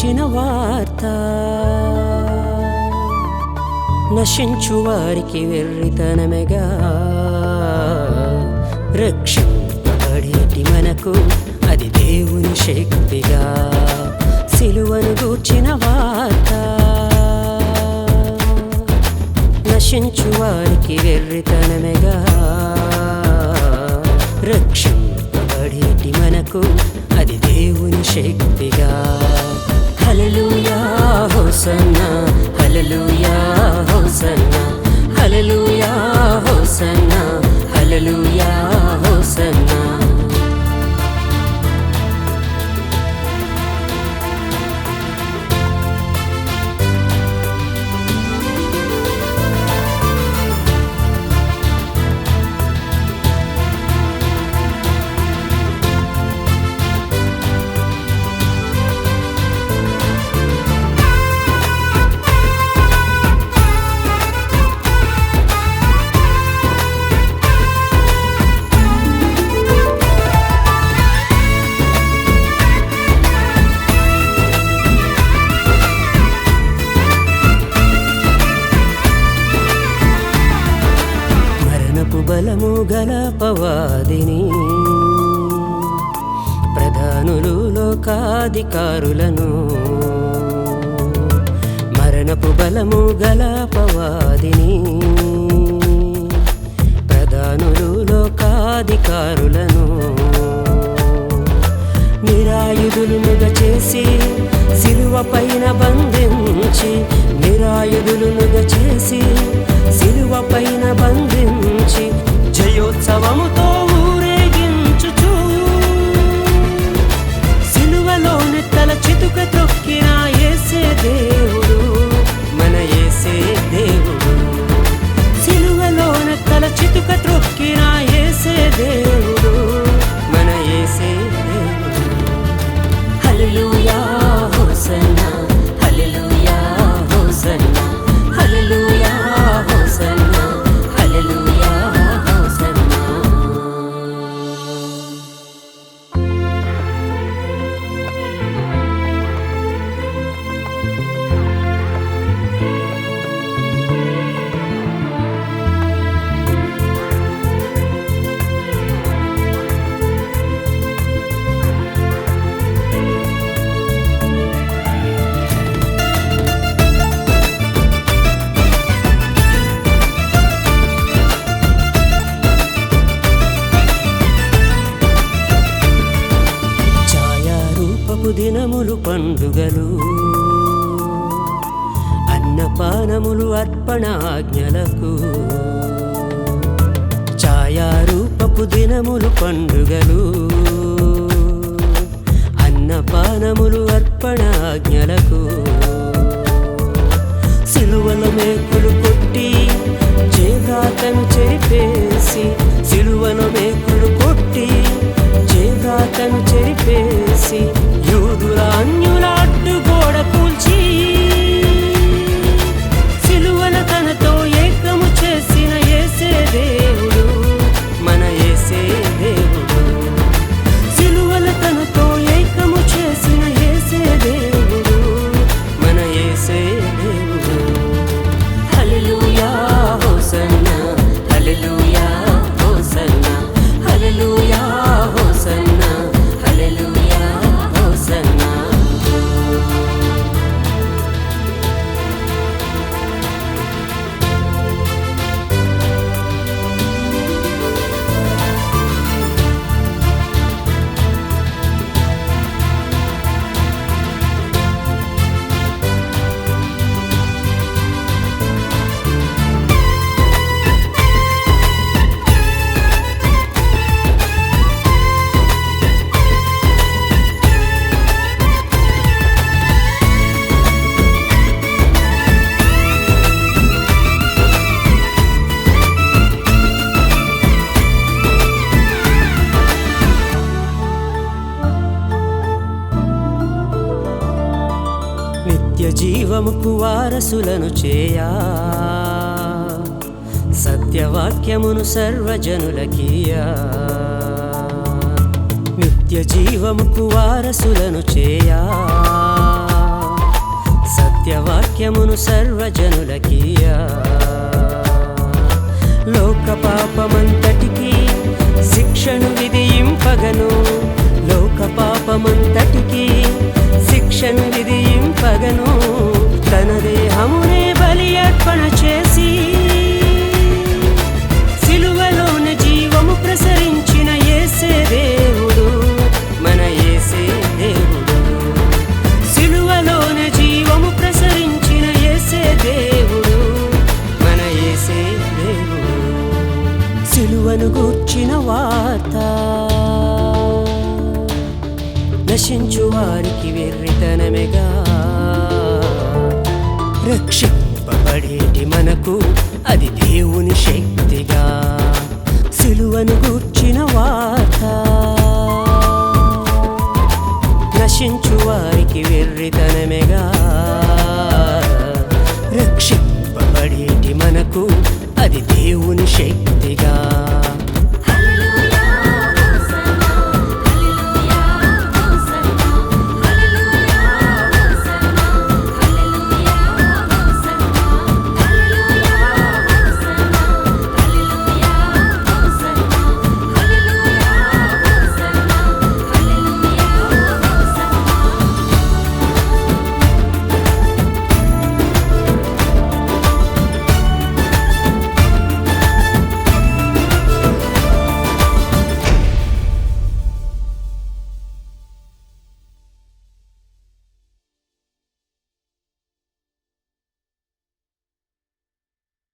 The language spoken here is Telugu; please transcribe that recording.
వచ్చిన వార్త. నశించు వారికి వెర్రితనమెగా. రక్షింపబడేటి మనకు అది దేవుని శక్తిగా. సిలువను గూర్చిన వార్త. నశించు వారికి వెర్రితనమెగా. రక్షింపబడేటి మనకు అది దేవుని శక్తిగా. హల్లెలూయా హోసన్నా హల్లెలూయా హోసన్నా హల్లెలూయా హోసన్నా హల్లెలూయా మరణపు బలము గల పవాదిని. ప్రధానులు లోకాధికారులను. మరణపు బలము గల పవాదిని. ప్రధానులు లోకాధికారులను. నిరాయుధులునుగా చేసి సిలువ పైన బంధించి నిరాయుధులునుగా చేసి సిలువ పైన అన్నపానములు అర్పణాజ్ఞలకు ఛాయారూపపు దినములు పండుగలు. అన్నపానములు అర్పణాజ్ఞలకు నిత్య జీవముకు వారసులను చేయా. సత్యవాక్యమును సర్వజనులకీయా నిత్య జీవముకు వారసులను చేయా. సత్యవాక్యమును సర్వజనులకీయా లోక పాపమంతటికి శిక్షను విధి సిలువను గూర్చిన వార్త. నశించు వారికి వెర్రితనమెగా. రక్షింపబడేటి మనకు అది దేవుని శక్తిగా. సిలువను గూర్చిన వార్త. నశించు వారికి వెర్రితనమెగా. రక్షింపబడేటి మనకు అది దేవుని శక్తిగా.